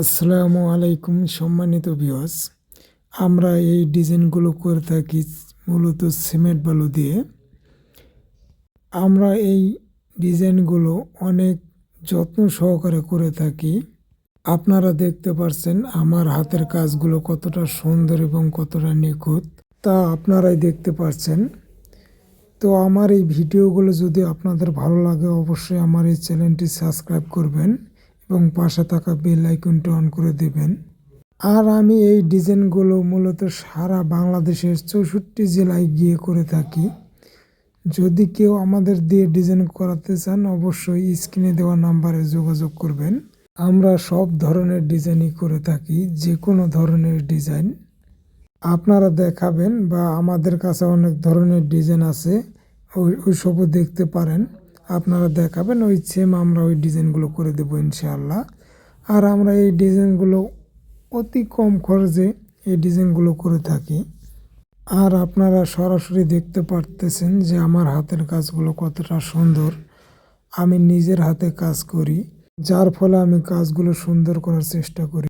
আসসালামু আলাইকুম সম্মানিত ভিউয়ার্স আমরা এই ডিজাইনগুলো করে থাকি মূলত সিমেন্ট বালু দিয়ে। আমরা এই ডিজাইনগুলো অনেক যত্ন সহকারে করে থাকি। আপনারা দেখতে পারছেন আমার হাতের কাজগুলো কতটা সুন্দর এবং কতটা নিখুঁত। তা আপনারাই দেখতে পারছেন। তো আমার এই ভিডিওগুলো যদি আপনাদের ভালো লাগে, অবশ্যই আমার এই চ্যানেলটি সাবস্ক্রাইব করবেন। এবং পাশে থাকা বেল আইকনটি অন করে দেবেন। আর আমি এই ডিজাইনগুলো মূলত সারা বাংলাদেশের চৌষট্টি জেলায় গিয়ে করে থাকি। যদি কেউ আমাদের দিয়ে ডিজাইন করাতে চান, অবশ্যই স্ক্রিনে দেওয়া নাম্বারে যোগাযোগ করবেন। আমরা সব ধরনের ডিজাইনই করে থাকি যে কোনো ধরনের ডিজাইন। আপনারা দেখাবেন বা আমাদের কাছে অনেক ধরনের ডিজাইন আছে, ওই ওইসবও দেখতে পারেন। আপনারা দেখাবেন ওই সেম আমরা ওই ডিজাইনগুলো করে দেবো ইনশাআল্লাহ। আর আমরা এই ডিজাইনগুলো অতি কম খরচে এই ডিজাইনগুলো করে থাকি। আর আপনারা সরাসরি দেখতে পারতেছেন যে আমার হাতের কাজগুলো কতটা সুন্দর। আমি নিজের হাতে কাজ করি, যার ফলে আমি কাজগুলো সুন্দর করার চেষ্টা করি।